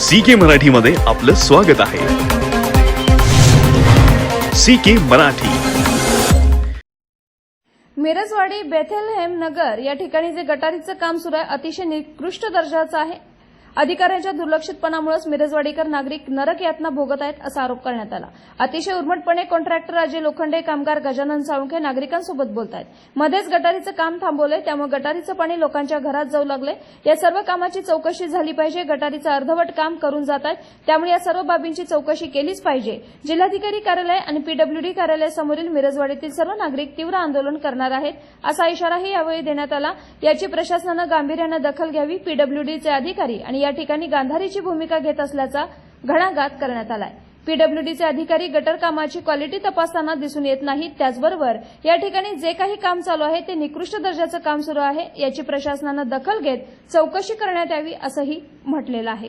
C के मराठीमध्ये आपलं स्वागत आहे. सी के मराठी. मिरजवाडी बेथेलहेम नगर या ठिकाणी जे गटारीचं काम सुरू आहे अतिशय निकृष्ट दर्जाचं आहे. अधिकाऱ्यांच्या दुर्लक्षितपणामुळेच मिरजवाडीकर नागरिक नरक यातना भोगत आहेत असा आरोप करण्यात आला. अतिशय उर्मटपणे कॉन्ट्रॅक्टर अजय लोखंडे कामगार गजानन साळुंखे नागरिकांसोबत बोलत आहेत. मध्येच गटारीचं काम थांबवलंय त्यामुळे गटारीचं पाणी लोकांच्या घरात जाऊ लागले या सर्व कामाची चौकशी झाली पाहिजे गटारीचं अर्धवट काम करून जात आहेत. त्यामुळे या सर्व बाबींची चौकशी केलीच पाहिजे. जिल्हाधिकारी कार्यालय आणि पीडब्ल्यूडी कार्यालयासमोरील मिरजवाडीतील सर्व नागरिक तीव्र आंदोलन करणार आहेत असा इशाराही यावेळी देण्यात आला. याची प्रशासनानं गांभीर्यानं दखल घ्यावी पीडब्ल्यूडीचे अधिकारी आणि या ठिकाणी गांधारीची भूमिका घेत असल्याचा घणाघात करण्यात आलाय. पीडब्ल्यूडीचे अधिकारी गटर कामाची क्वालिटी तपासताना दिसून येत नाहीत त्याचबरोबर या ठिकाणी जे काही काम चालू आहे ते निकृष्ट दर्जाचं काम सुरू आहे याची प्रशासनानं दखल घेत चौकशी करण्यात यावी असंही म्हटलेलं आहे.